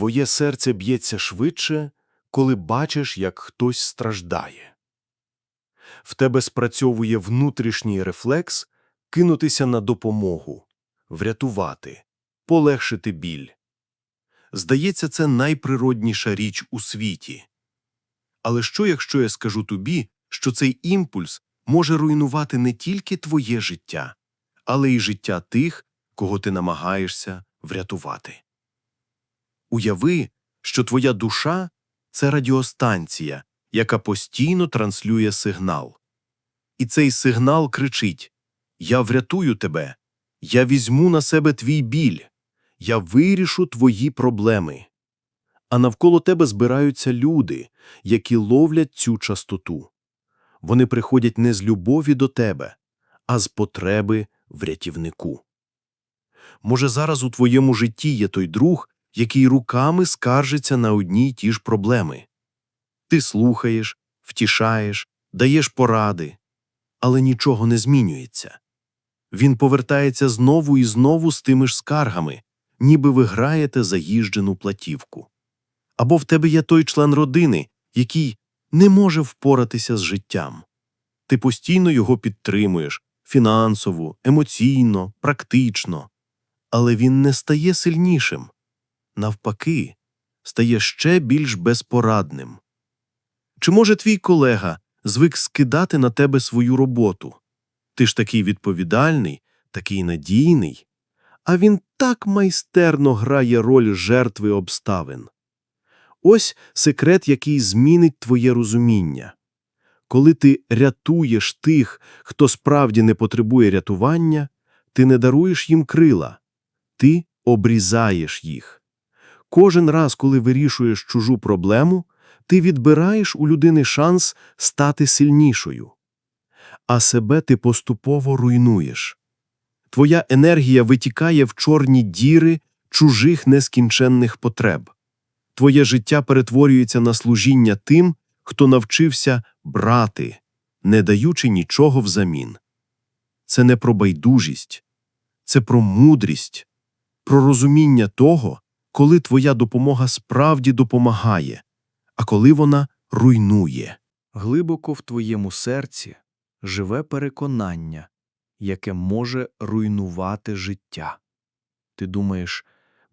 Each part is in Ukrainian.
Твоє серце б'ється швидше, коли бачиш, як хтось страждає. В тебе спрацьовує внутрішній рефлекс кинутися на допомогу, врятувати, полегшити біль. Здається, це найприродніша річ у світі. Але що, якщо я скажу тобі, що цей імпульс може руйнувати не тільки твоє життя, але й життя тих, кого ти намагаєшся врятувати? Уяви, що твоя душа це радіостанція, яка постійно транслює сигнал. І цей сигнал кричить Я врятую тебе, я візьму на себе твій біль, я вирішу твої проблеми. А навколо тебе збираються люди, які ловлять цю частоту. Вони приходять не з любові до тебе, а з потреби в рятівнику. Може, зараз у твоєму житті є той друг, який руками скаржиться на одні й ті ж проблеми. Ти слухаєш, втішаєш, даєш поради, але нічого не змінюється. Він повертається знову і знову з тими ж скаргами, ніби ви граєте заїжджену платівку. Або в тебе є той член родини, який не може впоратися з життям. Ти постійно його підтримуєш фінансово, емоційно, практично, але він не стає сильнішим. Навпаки, стає ще більш безпорадним. Чи може твій колега звик скидати на тебе свою роботу? Ти ж такий відповідальний, такий надійний, а він так майстерно грає роль жертви обставин. Ось секрет, який змінить твоє розуміння. Коли ти рятуєш тих, хто справді не потребує рятування, ти не даруєш їм крила, ти обрізаєш їх. Кожен раз, коли вирішуєш чужу проблему, ти відбираєш у людини шанс стати сильнішою, а себе ти поступово руйнуєш. Твоя енергія витікає в чорні діри чужих нескінченних потреб. Твоє життя перетворюється на служіння тим, хто навчився брати, не даючи нічого взамін. Це не про байдужість, це про мудрість, про розуміння того, коли твоя допомога справді допомагає, а коли вона руйнує. Глибоко в твоєму серці живе переконання, яке може руйнувати життя. Ти думаєш,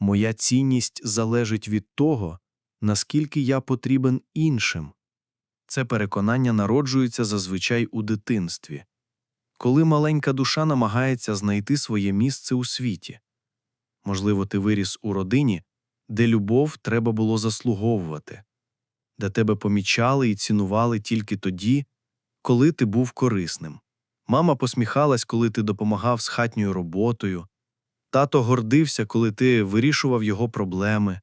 моя цінність залежить від того, наскільки я потрібен іншим. Це переконання народжується зазвичай у дитинстві, коли маленька душа намагається знайти своє місце у світі. Можливо, ти виріс у родині, де любов треба було заслуговувати, де тебе помічали і цінували тільки тоді, коли ти був корисним. Мама посміхалась, коли ти допомагав з хатньою роботою, тато гордився, коли ти вирішував його проблеми.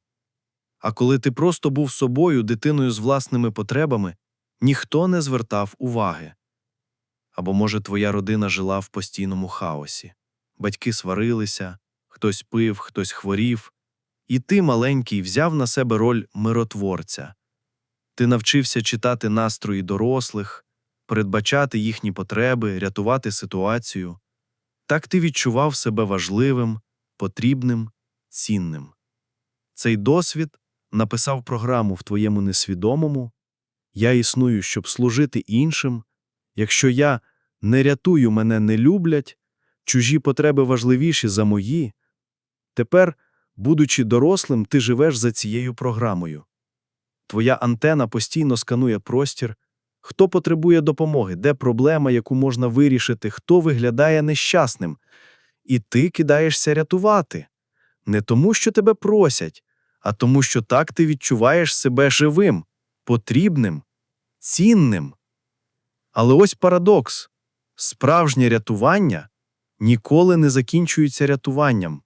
А коли ти просто був собою, дитиною з власними потребами, ніхто не звертав уваги. Або, може, твоя родина жила в постійному хаосі, батьки сварилися, хтось пив, хтось хворів, і ти, маленький, взяв на себе роль миротворця. Ти навчився читати настрої дорослих, передбачати їхні потреби, рятувати ситуацію. Так ти відчував себе важливим, потрібним, цінним. Цей досвід написав програму в твоєму несвідомому Я існую, щоб служити іншим. Якщо я не рятую, мене не люблять, чужі потреби важливіші за мої. Тепер, будучи дорослим, ти живеш за цією програмою. Твоя антена постійно сканує простір, хто потребує допомоги, де проблема, яку можна вирішити, хто виглядає нещасним. І ти кидаєшся рятувати. Не тому, що тебе просять, а тому, що так ти відчуваєш себе живим, потрібним, цінним. Але ось парадокс справжнє рятування ніколи не закінчується рятуванням,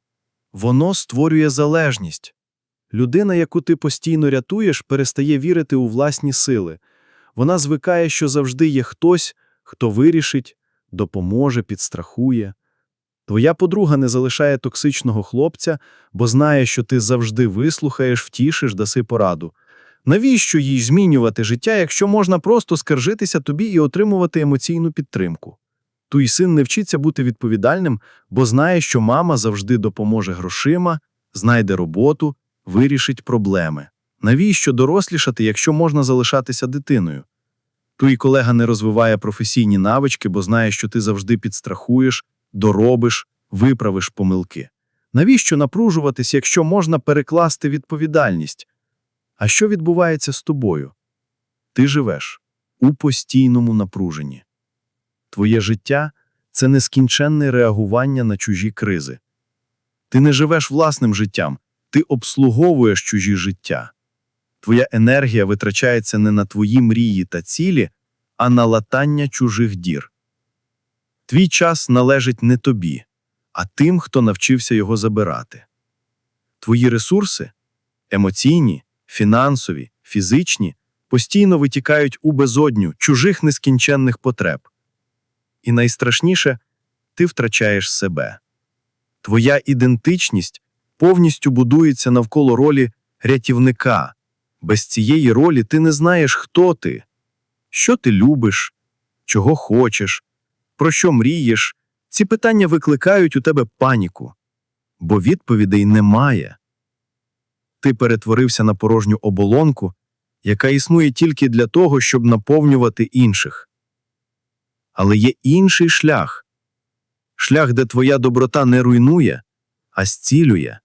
воно створює залежність. Людина, яку ти постійно рятуєш, перестає вірити у власні сили. Вона звикає, що завжди є хтось, хто вирішить, допоможе, підстрахує. Твоя подруга не залишає токсичного хлопця, бо знає, що ти завжди вислухаєш, втішиш, даси пораду. Навіщо їй змінювати життя, якщо можна просто скаржитися тобі і отримувати емоційну підтримку? Твій син не вчиться бути відповідальним, бо знає, що мама завжди допоможе грошима, знайде роботу, вирішить проблеми. Навіщо дорослішати, якщо можна залишатися дитиною? Твій колега не розвиває професійні навички, бо знає, що ти завжди підстрахуєш, доробиш, виправиш помилки. Навіщо напружуватись, якщо можна перекласти відповідальність? А що відбувається з тобою? Ти живеш у постійному напруженні. Твоє життя це нескінченне реагування на чужі кризи. Ти не живеш власним життям, ти обслуговуєш чужі життя. Твоя енергія витрачається не на твої мрії та цілі, а на латання чужих дір. Твій час належить не тобі, а тим, хто навчився його забирати. Твої ресурси емоційні, фінансові, фізичні постійно витікають у безодню чужих нескінченних потреб. І найстрашніше ти втрачаєш себе. Твоя ідентичність повністю будується навколо ролі рятівника. Без цієї ролі ти не знаєш, хто ти, що ти любиш, чого хочеш, про що мрієш. Ці питання викликають у тебе паніку, бо відповідей немає. Ти перетворився на порожню оболонку, яка існує тільки для того, щоб наповнювати інших. Але є інший шлях шлях, де твоя доброта не руйнує, а зцілює,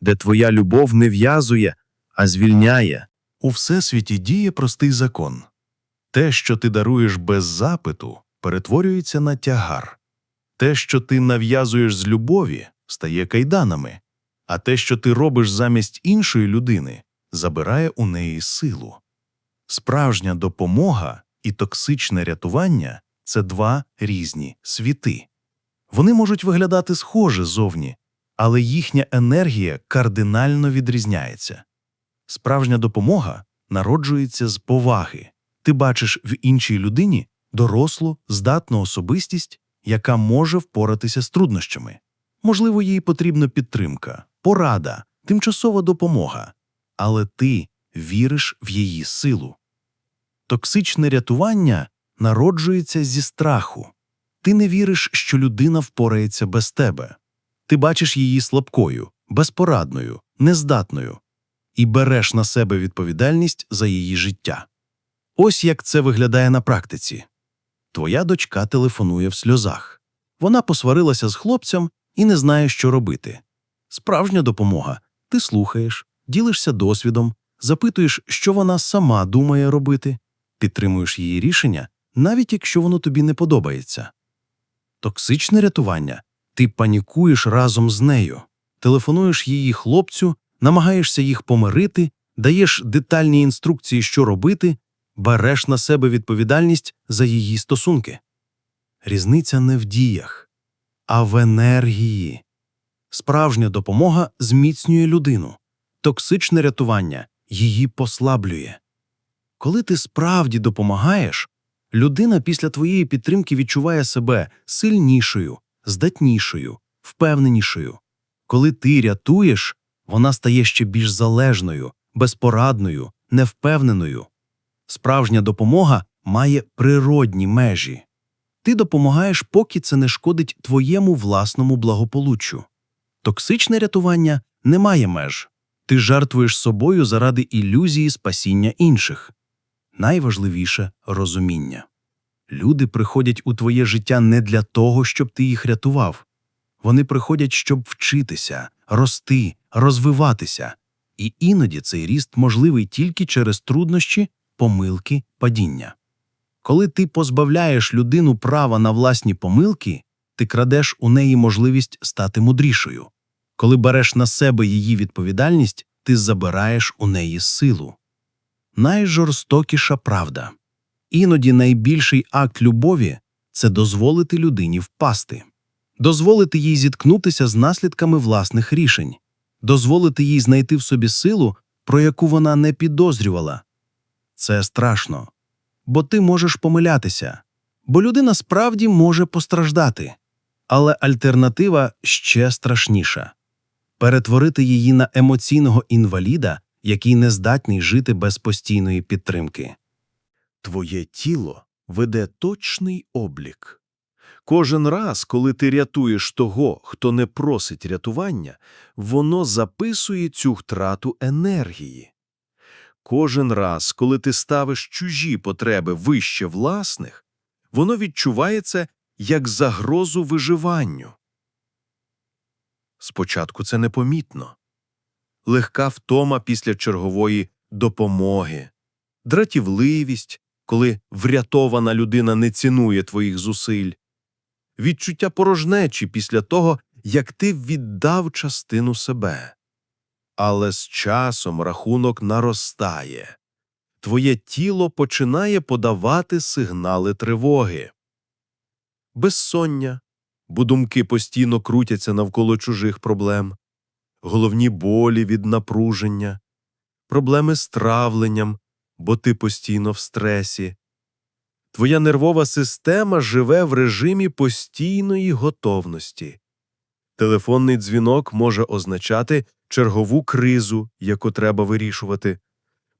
де твоя любов не в'язує, а звільняє. У всесвіті діє простий закон. Те, що ти даруєш без запиту, перетворюється на тягар. Те, що ти нав'язуєш з любові, стає кайданами, а те, що ти робиш замість іншої людини, забирає у неї силу. Справжня допомога і токсичне рятування це два різні світи. Вони можуть виглядати схоже зовні, але їхня енергія кардинально відрізняється. Справжня допомога народжується з поваги. Ти бачиш в іншій людині дорослу, здатну особистість, яка може впоратися з труднощами. Можливо, їй потрібна підтримка, порада, тимчасова допомога, але ти віриш в її силу. Токсичне рятування народжується зі страху. Ти не віриш, що людина впорається без тебе. Ти бачиш її слабкою, безпорадною, нездатною і береш на себе відповідальність за її життя. Ось як це виглядає на практиці. Твоя дочка телефонує в сльозах. Вона посварилася з хлопцем і не знає, що робити. Справжня допомога ти слухаєш, ділишся досвідом, запитуєш, що вона сама думає робити, підтримуєш її рішення, навіть якщо воно тобі не подобається. Токсичне рятування ти панікуєш разом з нею, телефонуєш її хлопцю, намагаєшся їх помирити, даєш детальні інструкції, що робити, береш на себе відповідальність за її стосунки. Різниця не в діях, а в енергії. Справжня допомога зміцнює людину, токсичне рятування її послаблює. Коли ти справді допомагаєш, людина після твоєї підтримки відчуває себе сильнішою, здатнішою, впевненішою. Коли ти рятуєш, вона стає ще більш залежною, безпорадною, невпевненою. Справжня допомога має природні межі. Ти допомагаєш, поки це не шкодить твоєму власному благополуччю. Токсичне рятування не має меж. Ти жертвуєш собою заради ілюзії спасіння інших. Найважливіше розуміння. Люди приходять у твоє життя не для того, щоб ти їх рятував. Вони приходять, щоб вчитися, рости, розвиватися. І іноді цей ріст можливий тільки через труднощі, помилки, падіння. Коли ти позбавляєш людину права на власні помилки, ти крадеш у неї можливість стати мудрішою. Коли береш на себе її відповідальність, ти забираєш у неї силу. Найжорстокіша правда. Іноді найбільший акт любові це дозволити людині впасти, дозволити їй зіткнутися з наслідками власних рішень, дозволити їй знайти в собі силу, про яку вона не підозрювала. Це страшно, бо ти можеш помилятися, бо людина справді може постраждати. Але альтернатива ще страшніша перетворити її на емоційного інваліда, який не здатний жити без постійної підтримки. Твоє тіло веде точний облік. Кожен раз, коли ти рятуєш того, хто не просить рятування, воно записує цю втрату енергії. Кожен раз, коли ти ставиш чужі потреби вище власних, воно відчуває це як загрозу виживанню. Спочатку це непомітно. Легка втома після чергової допомоги, дратівливість, коли врятована людина не цінує твоїх зусиль, відчуття порожнечі після того, як ти віддав частину себе. Але з часом рахунок наростає. Твоє тіло починає подавати сигнали тривоги. Безсоння, бо думки постійно крутяться навколо чужих проблем, головні болі від напруження, проблеми з травленням, бо ти постійно в стресі. Твоя нервова система живе в режимі постійної готовності. Телефонний дзвінок може означати чергову кризу, яку треба вирішувати,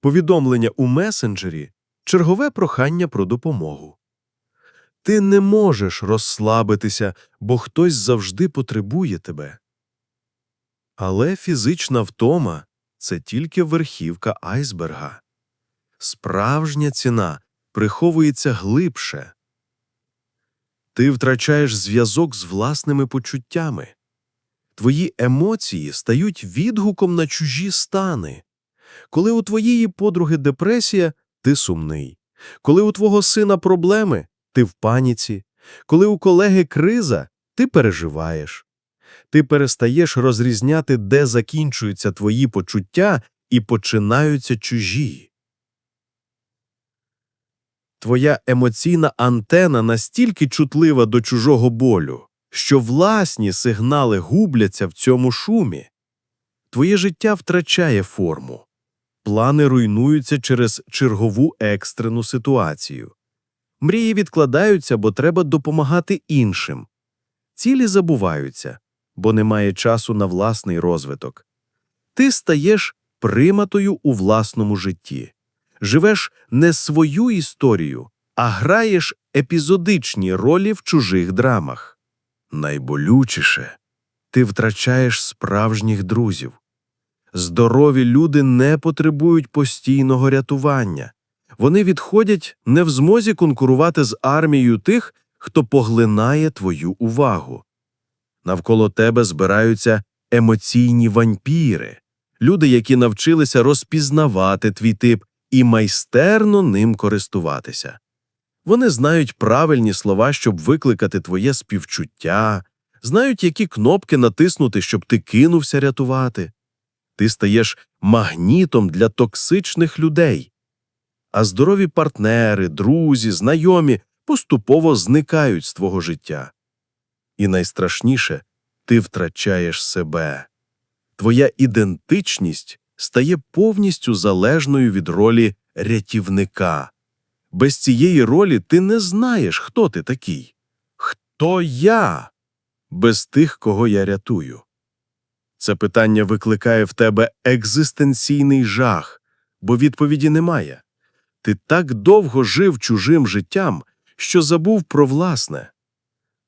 повідомлення у месенджері чергове прохання про допомогу. Ти не можеш розслабитися, бо хтось завжди потребує тебе. Але фізична втома це тільки верхівка айсберга. Справжня ціна приховується глибше. Ти втрачаєш зв'язок з власними почуттями. Твої емоції стають відгуком на чужі стани. Коли у твоєї подруги депресія, ти сумний. Коли у твого сина проблеми, ти в паніці. Коли у колеги криза, ти переживаєш. Ти перестаєш розрізняти, де закінчуються твої почуття і починаються чужі. Твоя емоційна антена настільки чутлива до чужого болю, що власні сигнали губляться в цьому шумі. Твоє життя втрачає форму. Плани руйнуються через чергову екстрену ситуацію. Мрії відкладаються, бо треба допомагати іншим. Цілі забуваються, бо немає часу на власний розвиток. Ти стаєш приматою у власному житті. Живеш не свою історію, а граєш епізодичні ролі в чужих драмах. Найболючіше ти втрачаєш справжніх друзів. Здорові люди не потребують постійного рятування. Вони відходять не в змозі конкурувати з армією тих, хто поглинає твою увагу. Навколо тебе збираються емоційні вампіри, люди, які навчилися розпізнавати твій тип і майстерно ним користуватися. Вони знають правильні слова, щоб викликати твоє співчуття, знають, які кнопки натиснути, щоб ти кинувся рятувати. Ти стаєш магнітом для токсичних людей. А здорові партнери, друзі, знайомі поступово зникають з твого життя. І найстрашніше ти втрачаєш себе. Твоя ідентичність стає повністю залежною від ролі рятівника. Без цієї ролі ти не знаєш, хто ти такий. Хто я? Без тих, кого я рятую. Це питання викликає в тебе екзистенційний жах, бо відповіді немає. Ти так довго жив чужим життям, що забув про власне.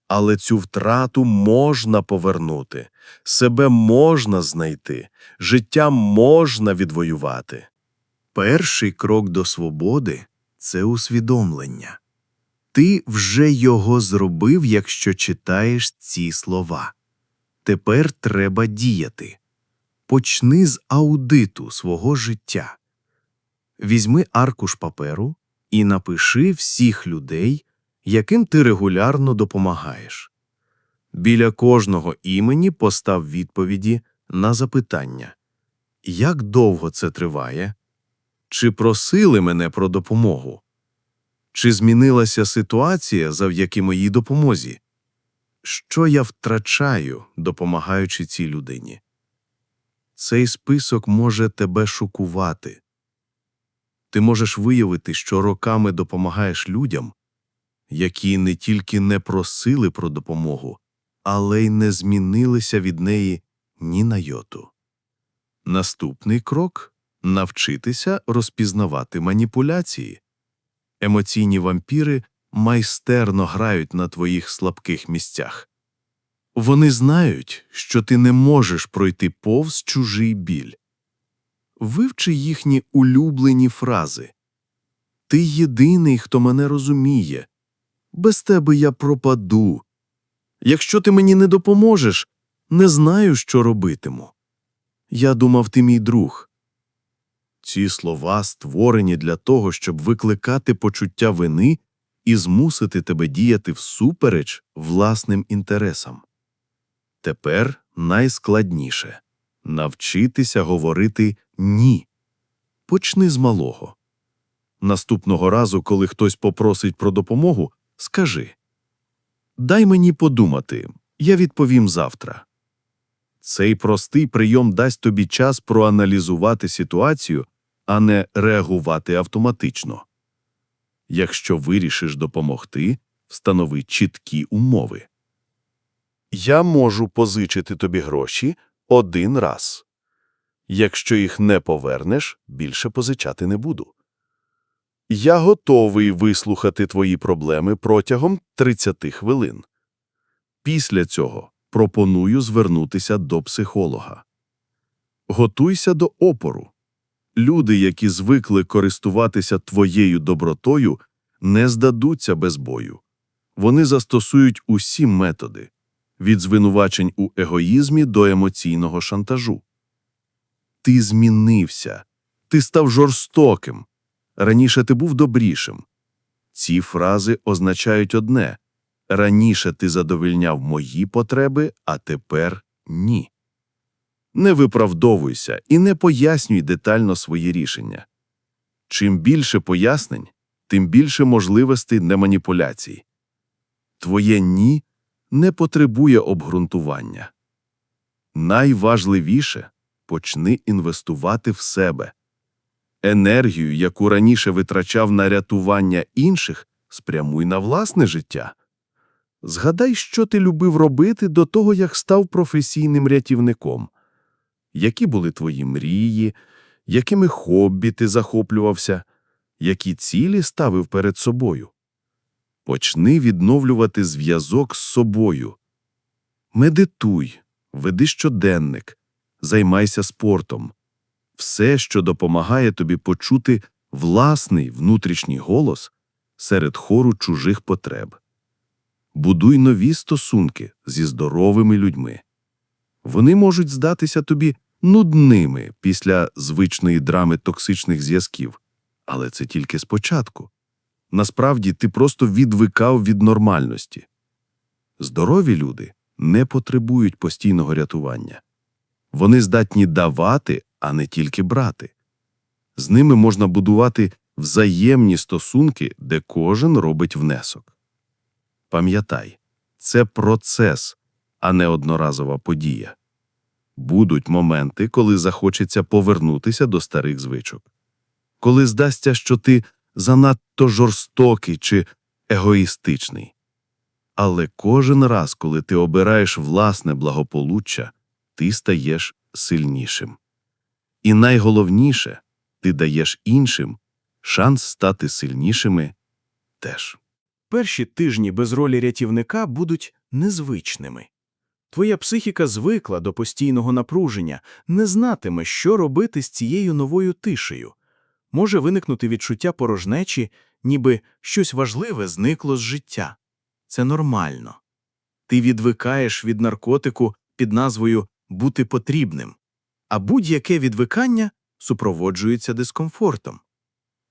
Але цю втрату можна повернути, себе можна знайти, життя можна відвоювати. Перший крок до свободи це усвідомлення. Ти вже його зробив, якщо читаєш ці слова. Тепер треба діяти. Почни з аудиту свого життя. Візьми аркуш паперу і напиши всіх людей, яким ти регулярно допомагаєш. Біля кожного імені постав відповіді на запитання Як довго це триває? Чи просили мене про допомогу? Чи змінилася ситуація завдяки моїй допомозі? Що я втрачаю, допомагаючи цій людині? Цей список може тебе шокувати. Ти можеш виявити, що роками допомагаєш людям, які не тільки не просили про допомогу, але й не змінилися від неї ні на йоту. Наступний крок навчитися розпізнавати маніпуляції. Емоційні вампіри майстерно грають на твоїх слабких місцях. Вони знають, що ти не можеш пройти повз чужий біль. Вивчи їхні улюблені фрази. Ти єдиний, хто мене розуміє. Без тебе я пропаду. Якщо ти мені не допоможеш, не знаю, що робитиму. Я думав, ти мій друг. Ці слова створені для того, щоб викликати почуття вини і змусити тебе діяти всупереч власним інтересам. Тепер найскладніше навчитися говорити ні. Почни з малого. Наступного разу, коли хтось попросить про допомогу, скажи Дай мені подумати, я відповім завтра. Цей простий прийом дасть тобі час проаналізувати ситуацію, а не реагувати автоматично. Якщо вирішиш допомогти, встанови чіткі умови. Я можу позичити тобі гроші один раз. Якщо їх не повернеш, більше позичати не буду. Я готовий вислухати твої проблеми протягом 30 хвилин. Після цього пропоную звернутися до психолога. Готуйся до опору. Люди, які звикли користуватися твоєю добротою, не здадуться без бою. Вони застосують усі методи від звинувачень у егоїзмі до емоційного шантажу. Ти змінився, ти став жорстоким. Раніше ти був добрішим. Ці фрази означають одне раніше ти задовольняв мої потреби, а тепер ні. Не виправдовуйся і не пояснюй детально свої рішення. Чим більше пояснень, тим більше можливостей для маніпуляцій. Твоє ні не потребує обґрунтування. Найважливіше почни інвестувати в себе. Енергію, яку раніше витрачав на рятування інших, спрямуй на власне життя. Згадай, що ти любив робити до того, як став професійним рятівником. Які були твої мрії, якими хобі ти захоплювався, які цілі ставив перед собою. Почни відновлювати зв'язок з собою. Медитуй, веди щоденник, займайся спортом. Все, що допомагає тобі почути власний внутрішній голос серед хору чужих потреб. Будуй нові стосунки зі здоровими людьми. Вони можуть здатися тобі нудними після звичної драми токсичних зв'язків, але це тільки спочатку. Насправді ти просто відвикав від нормальності. Здорові люди не потребують постійного рятування. Вони здатні давати, а не тільки брати. З ними можна будувати взаємні стосунки, де кожен робить внесок. Пам'ятай, це процес, а не одноразова подія. Будуть моменти, коли захочеться повернутися до старих звичок. Коли здасться, що ти занадто жорстокий чи егоїстичний. Але кожен раз, коли ти обираєш власне благополуччя, ти стаєш сильнішим. І найголовніше, ти даєш іншим шанс стати сильнішими теж. Перші тижні без ролі рятівника будуть незвичними. Твоя психіка звикла до постійного напруження, не знатиме, що робити з цією новою тишею. Може виникнути відчуття порожнечі, ніби щось важливе зникло з життя. Це нормально. Ти відвикаєш від наркотику під назвою бути потрібним, а будь-яке відвикання супроводжується дискомфортом.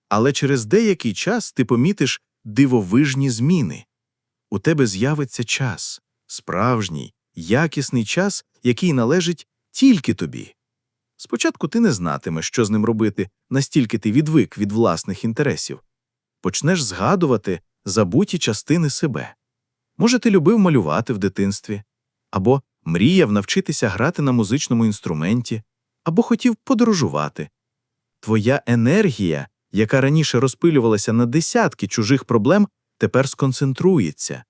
Але через деякий час ти помітиш дивовижні зміни. У тебе з'явиться час, справжній, якісний час, який належить тільки тобі. Спочатку ти не знатимеш, що з ним робити, настільки ти відвик від власних інтересів. Почнеш згадувати забуті частини себе. Може, ти любив малювати в дитинстві, або мріяв навчитися грати на музичному інструменті, або хотів подорожувати. Твоя енергія, яка раніше розпилювалася на десятки чужих проблем, тепер сконцентрується.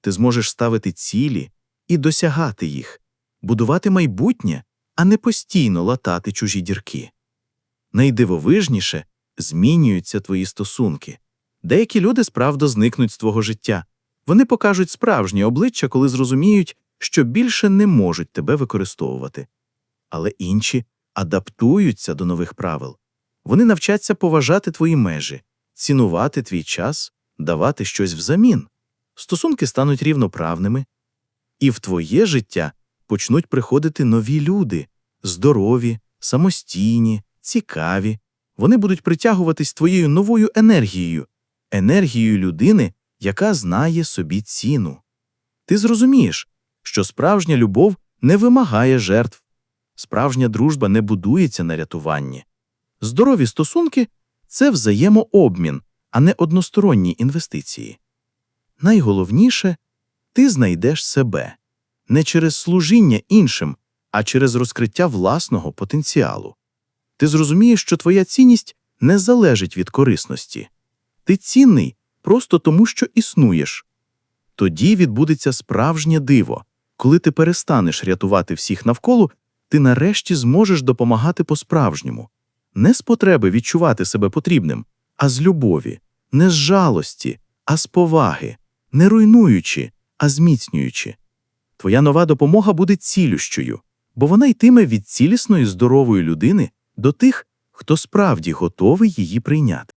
Ти зможеш ставити цілі і досягати їх, будувати майбутнє, а не постійно латати чужі дірки. Найдивовижніше змінюються твої стосунки. Деякі люди справді зникнуть з твого життя. Вони покажуть справжнє обличчя, коли зрозуміють, що більше не можуть тебе використовувати. Але інші адаптуються до нових правил. Вони навчаться поважати твої межі, цінувати твій час, давати щось взамін. Стосунки стануть рівноправними, і в твоє життя почнуть приходити нові люди здорові, самостійні, цікаві. Вони будуть притягуватись твоєю новою енергією, енергією людини, яка знає собі ціну. Ти зрозумієш, що справжня любов не вимагає жертв, справжня дружба не будується на рятуванні. Здорові стосунки це взаємообмін, а не односторонні інвестиції. Найголовніше ти знайдеш себе не через служіння іншим, а через розкриття власного потенціалу. Ти зрозумієш, що твоя цінність не залежить від корисності. Ти цінний просто тому, що існуєш. Тоді відбудеться справжнє диво. Коли ти перестанеш рятувати всіх навколо, ти нарешті зможеш допомагати по-справжньому. Не з потреби відчувати себе потрібним, а з любові, не з жалості, а з поваги, не руйнуючи, а зміцнюючи. Твоя нова допомога буде цілющою, бо вона йтиме від цілісної здорової людини до тих, хто справді готовий її прийняти.